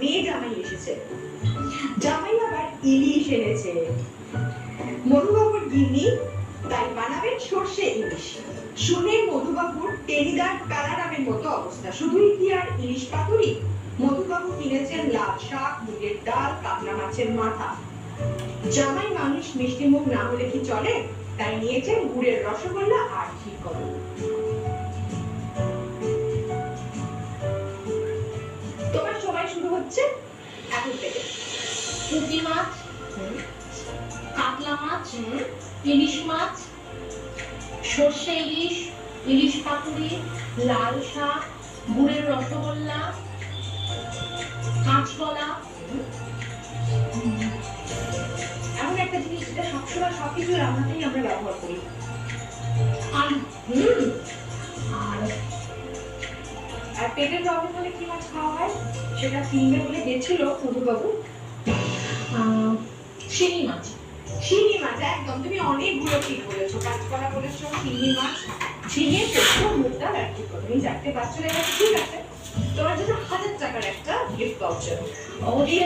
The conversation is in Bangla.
মেয়ে জামাই এসেছে। জামাই আবার ইলিশ এনেছে। মধুবাবুর গিন্নি তাই বানাবেন সর্ষে ইলিশ। শুনে মধুবাবুর টেনিদার কালারামের মতো অবস্থা। শুধুই কি আর ইলিশ পাতুরি? মধুবাবু কিনেছেন লাল শাক, মুগের ডাল, কাতলা মাছের মাথা। জামাই মানুষ মিষ্টি মুখ না হলে কি চলে? তাই নিয়েছেন গুড়ের রসগোল্লা আর ক্ষীরকদম তোমার সময় শুরু হচ্ছে এখন থেকে। পুঁটি মাছ, কাতলা মাছ, ইলিশ মাছ, সর্ষে ইলিশ ইলিশ পাতুরি, লাল শাক, গুড়ের রসগোল্লা, কাঁচকলা। এমন একটা জিনিস যেটা সবসময় সবকিছু রান্নাতেই আমরা ব্যবহার করি। আলু। হুম। আর পেটের প্রবলেম হলে কি মাছ খাওয়া হয়? সেটা কিনবে বলে গেছিল মধুবাবু শিঙি মাছ। শিঙি মাছ, একদম। তুমি অনেকগুলো ঠিক বলেছ। কাঁচকলা বলেছ, শিঙি মাছ। ঝিঙে পোস্ত মুখটা ডাল করো তুমি চারটে বাদ চলে ঠিক আছে। তোমার জন্য হাজার টাকার একটা গিফট পাউচার অবশ্যই।